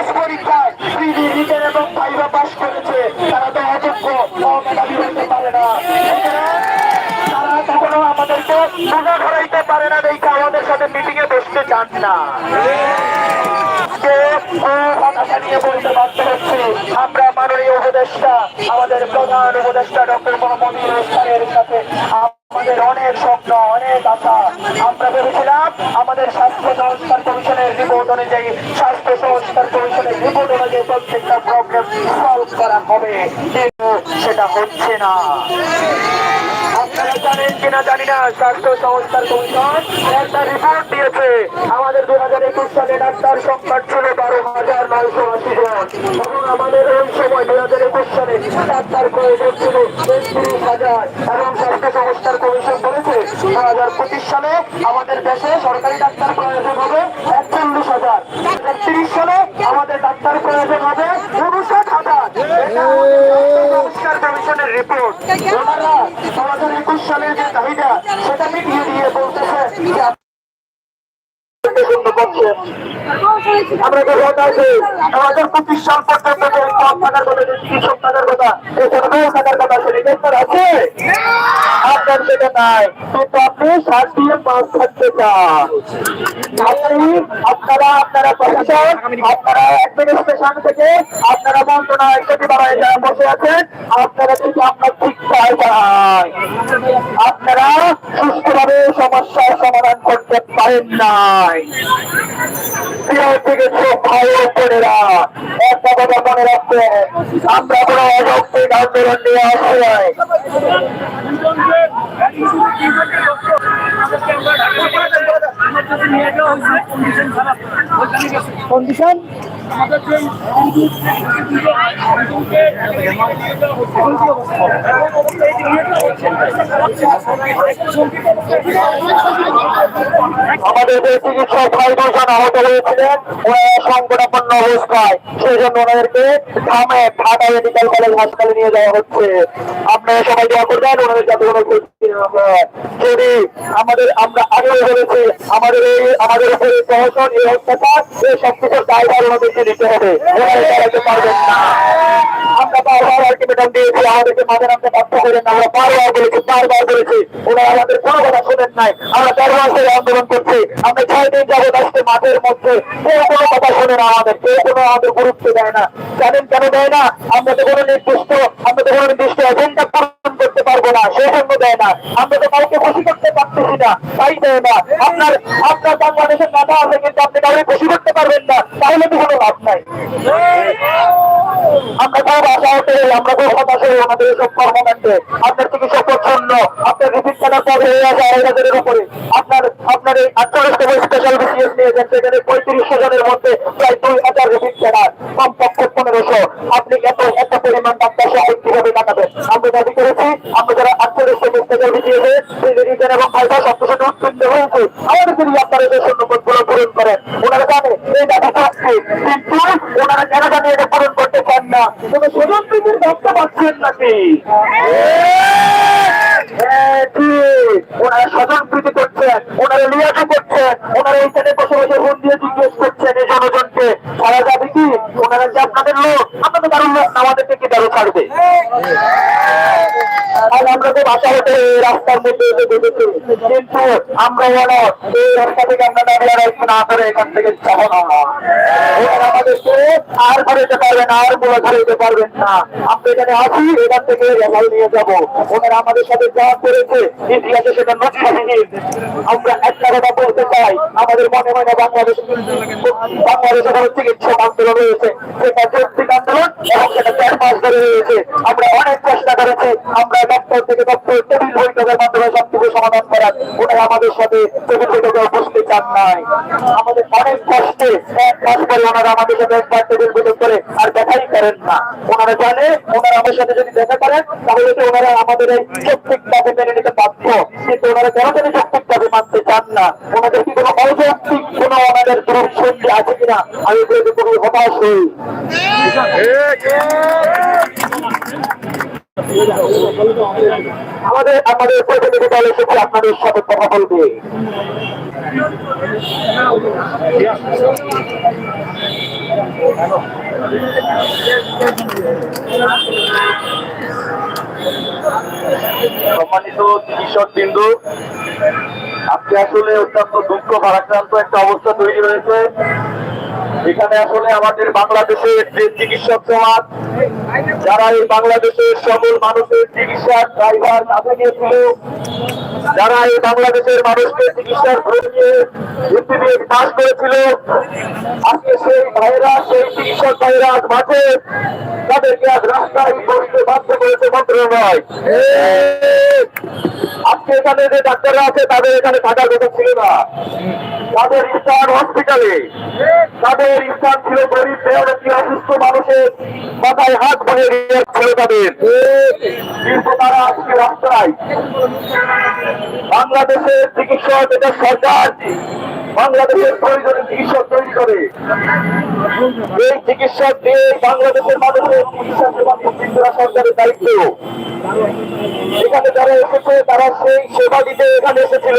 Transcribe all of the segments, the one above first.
শেষ পরীক্ষায় preli written এবং ভাইবা পাস করেছে। তারা তো অযোগ্য অমেধাবী হতে পারে না। আমাদের নিয়ে বলতে বাধ্য হচ্ছে। আমরা মাননীয় উপদেষ্টা, আমাদের প্রধান উপদেষ্টা ডক্টর মোহাম্মদ ইউনুস সাথে আমাদের অনেক স্বপ্ন, অনেক আশা। আমরা ভেবেছিলাম আমাদের স্বাস্থ্য সংস্কার কমিশনের রিপোর্ট অনুযায়ী স্বাস্থ্য সংস্কার কমিশনের রিপোর্ট অনুযায়ী প্রত্যেকটা প্রবলেম সলভ করা হবে। কিন্তু সেটা হচ্ছে না। স্বাস্থ্য সংস্থার কমিশন। একটা রিপোর্ট দিয়েছে, আমাদের দুই হাজার একুশ সালে ডাক্তার সংখ্যা ছিল বারো হাজার নয়শো আশি এবং আমাদের ওই সময় হাজার একুশ সালে ডাক্তার প্রয়োজন ছিল তেত্রিশ হাজার। এবং স্বাস্থ্য সংস্থার কমিশন বলেছে হাজার পঁচিশ সালে আমাদের দেশে সরকারি ডাক্তার প্রয়োজন হবে একচল্লিশ হাজার। দু হাজার তিরিশ সালে আমাদের ডাক্তার প্রয়োজন হবে উনষাট হাজার এটা আমাদের স্বাস্থ্য সংস্কার কমিশনের রিপোর্ট ওনারা দু হাজার একুশ সালের যে চাহিদা সেটা মিটিয়ে দিয়ে বলতেছে। করছেন আমরা যে কথা আছে আমাদের থাকার কথা থাকার কথা থাকার কথা আছে আপনার নাই, কিন্তু আপনি পাঁচ থাকতে চান। আপনারা আপনারা প্রশাসন, আপনারা অ্যাডমিনিস্ট্রেশন থেকে, আপনারা মন্ত্রণালয় সচিবালয়ে যারা বসে আছেন, আপনারা কিন্তু আপনার ঠিক আপনারা সুস্থভাবে সমস্যার সমাধান করতে পারেন নাই। একটা কথা মনে রাখবেন আমরা কোনো অযৌক্তিক আন্দোলন নিয়ে আসি নাই। কন্ডিশন আমাদের যে চিকিৎসক ভাই দুজন আহত হয়েছিলেন। সংকটাপন্ন অবস্থায়। সেই জন্য ওনাদেরকে থামে ঢাকা মেডিকেল কলেজ হাসপাতালে নিয়ে যাওয়া হচ্ছে। আপনারা সবাই করবেন, ওনাদের যাতে কোনো। যদি আমাদের, আমরা বলেছি, আমাদের এই, আমাদের উপরে প্রহসন, এই অত্যাচার, এই দায়ভার ওনাদেরকে হবে। ওনারা পারবেন না। আমরা বারবার দিয়েছি, আমাদেরকে নামতে আমরা বলেছি, বারবার বলেছি, ওনারা আমাদের কোনো কথা শোনেন নাই। আমরা মাস আন্দোলন করছি। আমরা ছয় দিন যাবত আসছে মাঠের মধ্যে। কেউ কোনো কথা শোনে না আমাদের, কেউ কোনো আমাদের গুরুত্ব দেয় না। জানেন কেন দেয় না? আমরা তো কোনো নির্দিষ্ট আমরা তো কোনো নির্দিষ্ট এজেন্ডা করতে পারব না সেই জন্য দেয় না। আমরা তো কাউকে খুশি করতে পারতেছি না, তাই দেয় না। আপনার আপনার বাংলাদেশের মাথা আছে, কিন্তু আপনি কাউকে খুশি করতে পারবেন না, তাহলে তো কোনো লাভ নাই। আমরা খুব আশা হতে আমরা খুব হতাশ হই আমাদের এসব কর্মকাণ্ডে। আপনার চিকিৎসা প্রচ্ছন্ন, আপনার রিপিট খেলার পর হয়ে আছে আড়াই হাজারের উপরে। আপনার আপনার এই আটচল্লিশতম স্পেশাল বিসিএস নিয়েছেন সেখানে পঁয়ত্রিশশো জনের মধ্যে প্রায় দুই হাজার রিপিট খেলার কমপক্ষে পনেরোশো। আপনি এত এত পরিমাণ ডাক্তার সাহেব কীভাবে কাটাবেন? আমরা দাবি করেছি আমাদের আপনারা শূন্যপদগুলো পূরণ করেন। ওনারা জানে এই দাবি থাকছে। কিন্তু ওনারা কেন জানে এটা পূরণ করতে চান না? তবে বিধির ভাবতে পারছেন নাকি? ওনারা স্বজন প্রীতি করছেন ওনারা লিয়াজু করছেন ওনারা এইখানে বসে বসে ফোন দিয়ে জিজ্ঞেস করছেন এই জনগণকে। তারা যাবে কি? ওনারা যে আপনাদের লোক? আপনাদের কারণ লোক না, আমাদেরকে কি দাঁড়ো ছাড়বে বাসা হতে এই রাস্তার মধ্যে এসে বসেছি কিন্তু আমরা যেন এই রাস্তা থেকে আমরা দাঁড়িয়ে রাখব না এখান থেকে আমাদেরকে আর যেতে পারবেন আর যেতে পারবেন না। আমরা এখানে আছি, এখান থেকে নিয়ে যাব। ওনারা আমাদের সাথে যা করেছে, ইতিহাসে সেটা হয়নি। আমরা একটা কথা বলতে চাই, আমাদের মনে মনে বাংলাদেশ বাংলাদেশে কোনো চিকিৎসক আন্দোলন হয়েছে সেটা যৌক্তিক আন্দোলন এবং সেটা চার মাস ধরে হয়েছে আমরা অনেক চেষ্টা করেছি, আমরা ডক্টর থেকে টেবিল বৈঠকের মাধ্যমে সবকিছু সমাধান করার ওনারা আমাদের সাথে টেবিল বৈঠকে উপস্থিত চান নাই। আমাদের অনেক কষ্টে এক মাস পরে ওনারা আমাদের সাথে একবার টেবিল বৈঠক করে আর দেখাই করেন না। ওনারা জানে, ওনারা আমার সাথে যদি দেখা করেন, তাহলে তো ওনারা আমাদের এই যৌক্তিক মেনে নিতে বাধ্য। কিন্তু ওনারা কেন জানি যৌক্তিক দাবি মানতে চান না। ওনাদের কি কোনো অযৌক্তিক কোনো ওনাদের দূরসন্ধি আছে কিনা? আমি এগুলোকে খুবই হতাশ হই। আমাদের আমাদের প্রতিনিধি দল এসেছে, আপনাদের সাথে কথা বলবে সম্মানিত চিকিৎসক বিন্দু আজকে আসলে অত্যন্ত দুঃখ, ভারাক্রান্ত একটা অবস্থা তৈরি হয়েছে। এখানে আসলে আমাদের বাংলাদেশের যে চিকিৎসক সমাজ, যারা এই বাংলাদেশের সকল মানুষের চিকিৎসার ড্রাইভার কাঁধে নিয়েছিল যারা এই বাংলাদেশের মানুষকে চিকিৎসার ধরে নিয়ে পাস করেছিল, আজকে সেই ভাইরা, সেই চিকিৎসক ভাইরা আজ মাঠে, তাদেরকে আজ রাস্তায় বসতে বাধ্য করেছে মন্ত্রণালয়। আজকে এখানে যে ডাক্তাররা আছে, তাদের এখানে থাকার কথা ছিল না। তাদের স্থান হসপিটালে তাদের স্থান ছিল গরিব দেহরক্ষী অসুস্থ মানুষের মাথায় হাত ভরে ছিল তাদের কিন্তু তারা আজকে রাস্তায় বাংলাদেশের চিকিৎসক এটা সরকার, বাংলাদেশের প্রয়োজনে চিকিৎসক তৈরি করে। এই চিকিৎসক দিয়ে বাংলাদেশের মানুষের চিকিৎসা সেবা নিশ্চিত সরকারের দায়িত্ব। এখানে যারা এসেছে, তারা সেই সেবা দিতে এখানে এসেছিল।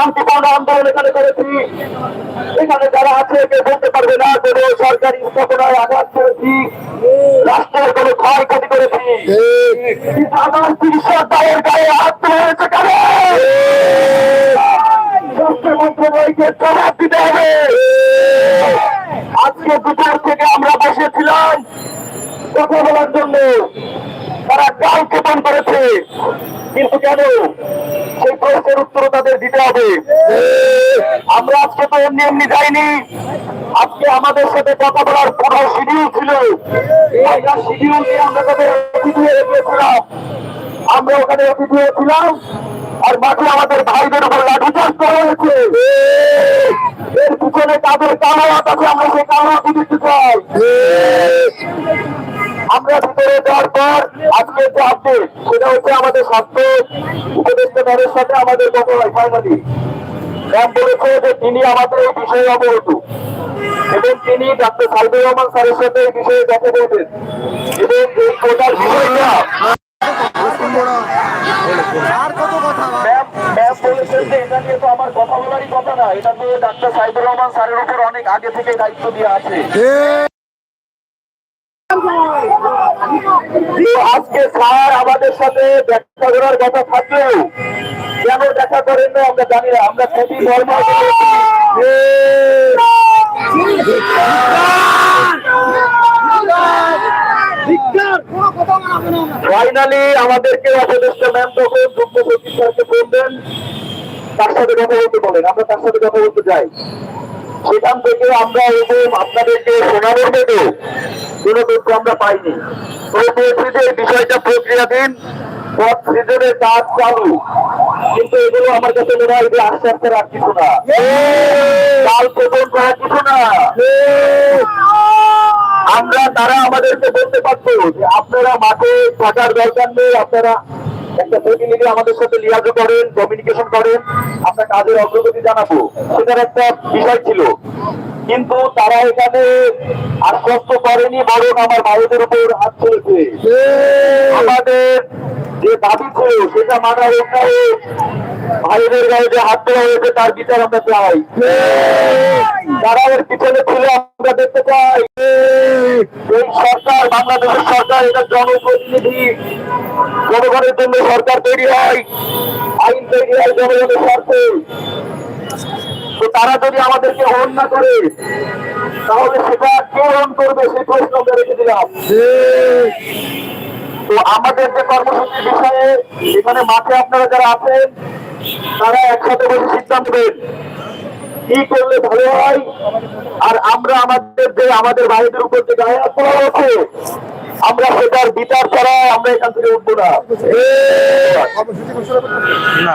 শান্তিপূর্ণ আন্দোলন এখানে করেছি। এখানে যারা আছে কেউ বলতে পারবে না, কোনো সরকারি স্থাপনায় আঘাত করেছি। রাষ্ট্রের কোনো ক্ষয়ক্ষতি করেছি। আমার চিকিৎসক দায়ের গায়ে হাত তুলেছে কেন দিতে হবে। আজকে দুপুর থেকে আমরা বসেছিলাম কথা বলার জন্য। তারা কাল ক্ষেপণ করেছে। কিন্তু কেন? প্রশ্নের উত্তর তাদের দিতে হবে। আমরা আজকে তো এমনি এমনি যাইনি। আজকে আমাদের সাথে কথা বলার কোনো শিডিউল ছিল। আমরা নিয়ে আমরা আমরা ওখানে অতিথি হয়েছিলাম। আর মাঠে আমাদের ভাইদের উপর লাঠিচার্জ করা হয়েছে। এর পিছনে তাদের কালো আমরা সেই কালো হাতি দিতে চাই। আমরা ভিতরে যাওয়ার পর আজকে যে আপডেট সেটা হচ্ছে আমাদের স্বাস্থ্য উপদেষ্টা দলের সাথে আমাদের কথা হয় ফাইনালি ম্যাম বলেছে যে তিনি আমাদের এই বিষয়ে অবগত। এবং তিনি ডাক্তার সাইদুর রহমান স্যারের সাথে এই বিষয়ে দেখা বলবেন এবং এই কোটার বিষয়টা কথা? আমার কথা বলারই কথা না। এটা তো ডাক্তার সাইদুর রহমান স্যারের উপর অনেক আগে থেকে দায়িত্ব দেওয়া আছে। আমাদের সাথে দেখা করার কথা থাকলেও কেন দেখা করেন না আমরা জানি না, আমরা খুবই ধর্ম ফাইনালি আমাদেরকে অপদেষ্টা ম্যাম তখন যুগ্ম সচিব তার সাথে কথা বলতে বলেন, আমরা তার সাথে কথা বলতে যাই। সেখান থেকে আমরা এবং আপনাদেরকে শোনানোর মতো কোনো তথ্য আমরা পাইনি। বলছি বিষয়টা প্রক্রিয়াধীন, পথ কাজ চালু। কিন্তু এগুলো আমার কাছে মনে হয় যে কিছু না। কাল করা কিছু না। আমরা, তারা আমাদেরকে বলতে পারতো যে আপনারা মাঠে থাকার দরকার নেই, আপনারা একটা প্রতিনিধি আমাদের সাথে লিয়াজ করেন কমিউনিকেশন করেন। আমরা কাজের অগ্রগতি জানাব। সেটার একটা বিষয় ছিল। কিন্তু তারা এখানে আশ্বস্ত করেনি বরং আমার ভাইদের উপর হাত ছেড়েছে আমাদের যে দাবি ছিল সেটা মানা হোক না হোক, ভাইদের গায়ে যে হাত দেওয়া হয়েছে, তার বিচার আমরা চাই। এর পিছনে ছিল আমরা দেখতে চাই। এই সরকার, বাংলাদেশের সরকার, এটা জনপ্রতিনিধি। জনগণের জন্য সরকার তৈরি হয়। আইন তৈরি হয় জনগণের স্বার্থে। তো তারা যদি আমাদেরকে না করে, তাহলে সেটা কে হন করবে, সেই প্রশ্ন আমরা রেখে দিলাম। তো আমাদের যে কর্মসূচির বিষয়ে, এখানে মাঠে আপনারা যারা আছেন তারা একসাথে বসে সিদ্ধান্ত নেবেন কি করলে ভালো হয়। আর আমরা আমাদের যে আমাদের ভাইদের উপর যে গায়ে হাত আমরা সেটার বিচার ছাড়া আমরা এখান থেকে উঠবো না না।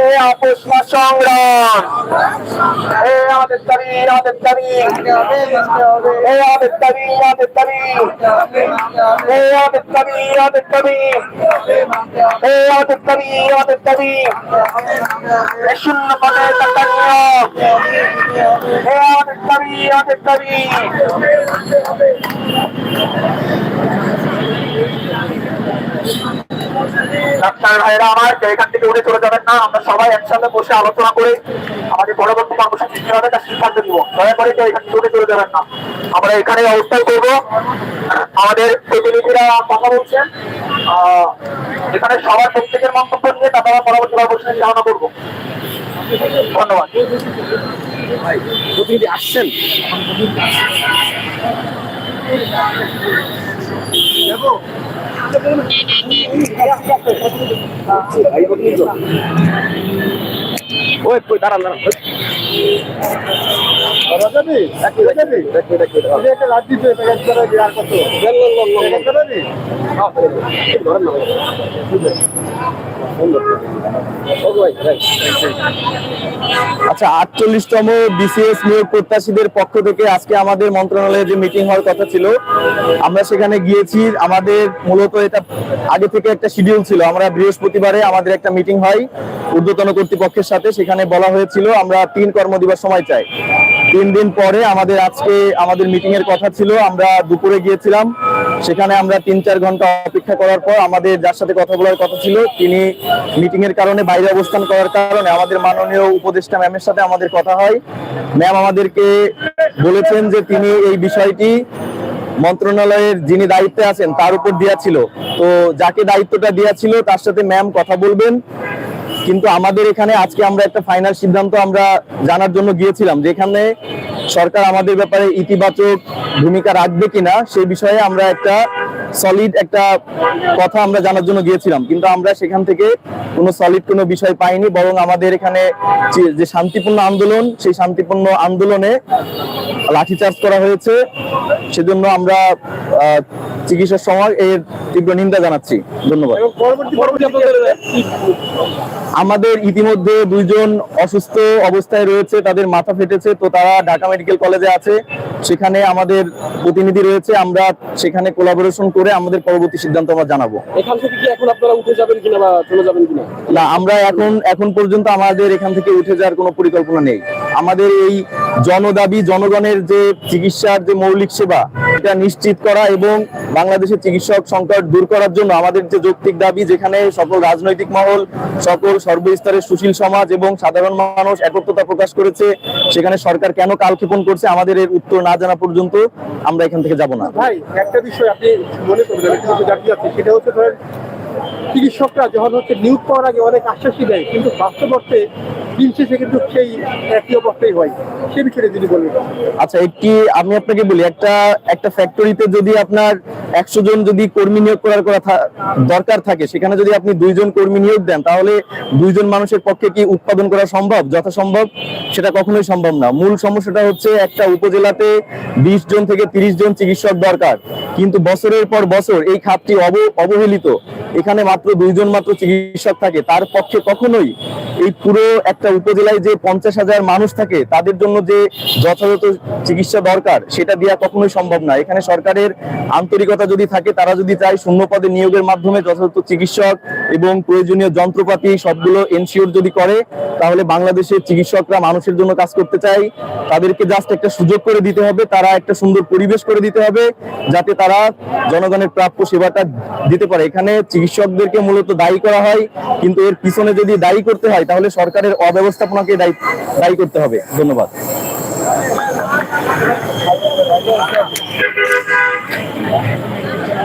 এ আপোষ না সংগ্রাম। এ আমাদের দাবি আমাদের দাবি। এ আমাদের দাবি আমাদের দাবি। এ আমাদের দাবি আমাদের দাবি। এ আমাদের দাবি আমাদের দাবি। এ শূন্য পদে নিয়োগ এ আমাদের দাবি, আমাদের ডাক্তার ভাইরা আমার কেউ এখান থেকে উঠে চলে যাবেন না, আমরা সবাই একসাথে বসে আলোচনা করে আমাদের পরবর্তী কর্মসূচি কি হবে তার সিদ্ধান্ত দিব দয়া করে কেউ এখান থেকে উঠে চলে যাবেন না। আমরা এখানে অবস্থান করব। আমাদের প্রতিনিধিরা কথা বলছেন। এখানে সবার প্রত্যেকের মন্তব্য নিয়ে আমরা পরবর্তী কর্মসূচি চালনা করব। ধন্যবাদ। প্রতিনিধি আসছেন? ওই দাঁড়ান দাঁড়ান। করা যাবে? করা যাবে? এটা একটা রাজনীতি এটা একবারে আর কত? এটা করা যাবে? আচ্ছা আটচল্লিশতম বিসিএস নিয়োগ প্রত্যাশীদের পক্ষ থেকে আজকে আমাদের মন্ত্রণালয়ে যে মিটিং হওয়ার কথা ছিল আমরা সেখানে গিয়েছি। আমাদের মূলত এটা আগে থেকে একটা শিডিউল ছিল। আমরা বৃহস্পতিবারে আমাদের একটা মিটিং হয় ঊর্ধ্বতন কর্তৃপক্ষের সাথে। সেখানে বলা হয়েছিল আমরা তিন কর্মদিবস সময় চাই। তিন দিন পরে আমাদের আজকে আমাদের মিটিং এর কথা ছিল, আমরা দুপুরে গিয়েছিলাম। সেখানে আমরা তিন চার ঘণ্টা অপেক্ষা করার পর আমাদের যার সাথে কথা বলার কথা ছিল, তিনি মিটিং এর কারণে বাইরে অবস্থান করার কারণে আমাদের মাননীয় উপদেষ্টা ম্যামের সাথে আমাদের কথা হয়। ম্যাম আমাদেরকে বলেছেন যে তিনি এই বিষয়টি মন্ত্রণালয়ের যিনি দায়িত্বে আছেন, তার উপর দিয়েছিল তো যাকে দায়িত্বটা দিয়েছিল তার সাথে ম্যাম কথা বলবেন। কিন্তু আমাদের এখানে আজকে আমরা একটা ফাইনাল সিদ্ধান্ত আমরা জানার জন্য গিয়েছিলাম, যেখানে সরকার আমাদের ব্যাপারে ইতিবাচক ভূমিকা রাখবে কিনা সেই বিষয়ে আমরা একটা সলিড একটা কথা আমরা জানার জন্য গিয়েছিলাম। কিন্তু আমরা সেখান থেকে কোনো সলিড কোনো বিষয় পাইনি বরং আমাদের এখানে যে- শান্তিপূর্ণ আন্দোলন সেই শান্তিপূর্ণ আন্দোলনে লাঠিচার্জ করা হয়েছে। সেজন্য আমরা আহ, চিকিৎসা সময় এর তীব্র নিন্দা জানাচ্ছি। ধন্যবাদ। আমাদের ইতিমধ্যে দুইজন অসুস্থ অবস্থায় রয়েছে তাদের মাথা ফেটেছে তো তারা ঢাকা মেডিকেল কলেজে আছে। সেখানে আমাদের প্রতিনিধি রয়েছে আমরা সেখানে কোলাবোরেশন করে আমাদের পরবর্তী সিদ্ধান্ত আমরা জানাব। এখান থেকে কি এখন আপনারা উঠে যাবেন কিনা বা চলে যাবেন কিনা? না আমরা এখন এখন পর্যন্ত আমাদের এখান থেকে উঠে যাওয়ার কোনো পরিকল্পনা নেই। আমাদের এই জনদাবি জনগণের যে চিকিৎসার যে মৌলিক সেবা এটা নিশ্চিত করা এবং বাংলাদেশের চিকিৎসক সংকট দূর করার জন্য আমাদের যে যৌক্তিক দাবি যেখানে সকল রাজনৈতিক মহল সকল সর্বস্তরের সুশীল সমাজ এবং সাধারণ মানুষ একত্রতা প্রকাশ করেছে সেখানে সরকার কেন কালক্ষেপণ করছে আমাদের এর উত্তর না জানা পর্যন্ত আমরা এখান থেকে যাব না। ভাই একটা বিষয় আপনি মনে করবে যে কিন্তু জানতে আছে সেটা হচ্ছে ধরেন চিকিৎসকরা যখন হচ্ছে নিয়োগ পাওয়ার আগে অনেক আশ্বাসই দেয়, কিন্তু বাস্তব অর্থে দিন শেষে কিন্তু সেই একই অবস্থাই হয়। সে বিষয়ে যদি বলবেন আচ্ছা একটি আমি আপনাকে বলি, একটা একটা ফ্যাক্টরিতে যদি আপনার একশো জন যদি কর্মী নিয়োগ করার করা দরকার থাকে, সেখানে যদি আপনি দুইজন কর্মী নিয়োগ দেন, তাহলে দুইজন মানুষের পক্ষে কি উৎপাদন করা সম্ভব? যথাসম্ভব? সেটা কখনোই সম্ভব না। মূল সমস্যাটা হচ্ছে একটা উপজেলাতে বিশ জন থেকে তিরিশ জন চিকিৎসক দরকার। কিন্তু বছরের পর বছর এই খাতটি অব- অবহেলিত। এখানে মাত্র দুইজন মাত্র চিকিৎসক থাকে। তার পক্ষে কখনোই এই পুরো একটা উপজেলায় যে পঞ্চাশ হাজার মানুষ থাকে, তাদের জন্য যে যথাযথ চিকিৎসা দরকার, সেটা দেওয়া কখনোই সম্ভব না। এখানে সরকারের আন্তরিকতা যদি থাকে, তারা যদি চায় শূন্য পদে নিয়োগের মাধ্যমে যথাযথ চিকিৎসক এবং প্রয়োজনীয় যন্ত্রপাতি, সবগুলো এনশিওর যদি করে, তাহলে বাংলাদেশের চিকিৎসকরা মানুষের জন্য কাজ করতে চায়। তাদেরকে জাস্ট একটা সুযোগ করে দিতে হবে, তারা একটা সুন্দর পরিবেশ করে দিতে হবে, যাতে তারা জনগণের প্রাপ্য সেবাটা দিতে পারে। এখানে কৃষকদেরকে মূলত দায়ী করা হয়, কিন্তু এর পিছনে যদি দায়ী করতে হয়, তাহলে সরকারের অব্যবস্থাপনাকে দায়ী দায়ী করতে হবে ধন্যবাদ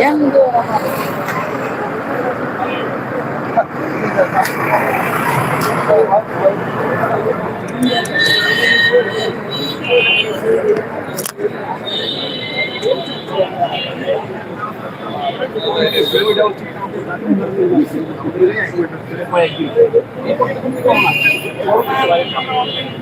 Yang dua Thank you.